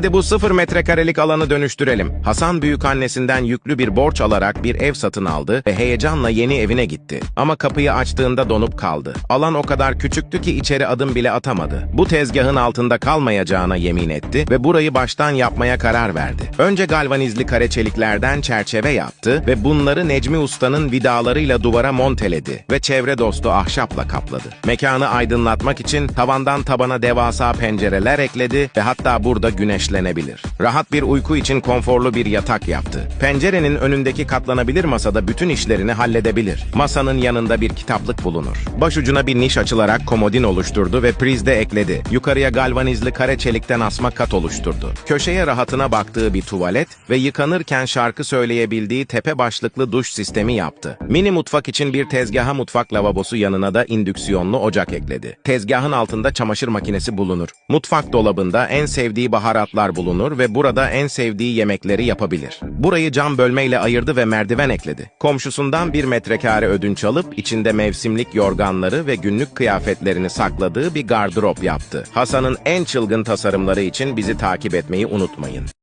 Hadi bu sıfır metrekarelik alanı dönüştürelim. Hasan büyükannesinden yüklü bir borç alarak bir ev satın aldı ve heyecanla yeni evine gitti. Ama kapıyı açtığında donup kaldı. Alan o kadar küçüktü ki içeri adım bile atamadı. Bu tezgahın altında kalmayacağına yemin etti ve burayı baştan yapmaya karar verdi. Önce galvanizli kare çeliklerden çerçeve yaptı ve bunları Necmi Usta'nın vidalarıyla duvara monteledi ve çevre dostu ahşapla kapladı. Mekanı aydınlatmak için tavandan tabana devasa pencereler ekledi ve hatta burada güneşlenebilir. Rahat bir uyku için konforlu bir yatak yaptı. Pencerenin önündeki katlanabilir masada bütün işlerini halledebilir. Masanın yanında bir kitaplık bulunur. Başucuna bir niş açılarak komodin oluşturdu ve prizde ekledi. Yukarıya galvanizli kare çelikten asma kat oluşturdu. Köşeye rahatına baktığı bir tuvalet ve yıkanırken şarkı söyleyebildiği tepe başlıklı duş sistemi yaptı. Mini mutfak için bir tezgaha mutfak lavabosu yanına da indüksiyonlu ocak ekledi. Tezgahın altında çamaşır makinesi bulunur. Mutfak dolabında en sevdiği baharatlar bulunur ve burada en sevdiği yemekleri yapabilir. Burayı cam bölmeyle ayırdı ve merdiven ekledi. Komşusundan bir metrekare ödünç alıp içinde mevsimlik yorganları ve günlük kıyafetlerini sakladığı bir gardırop yaptı. Hasan'ın en çılgın tasarımları için bizi takip etmeyi unutmayın.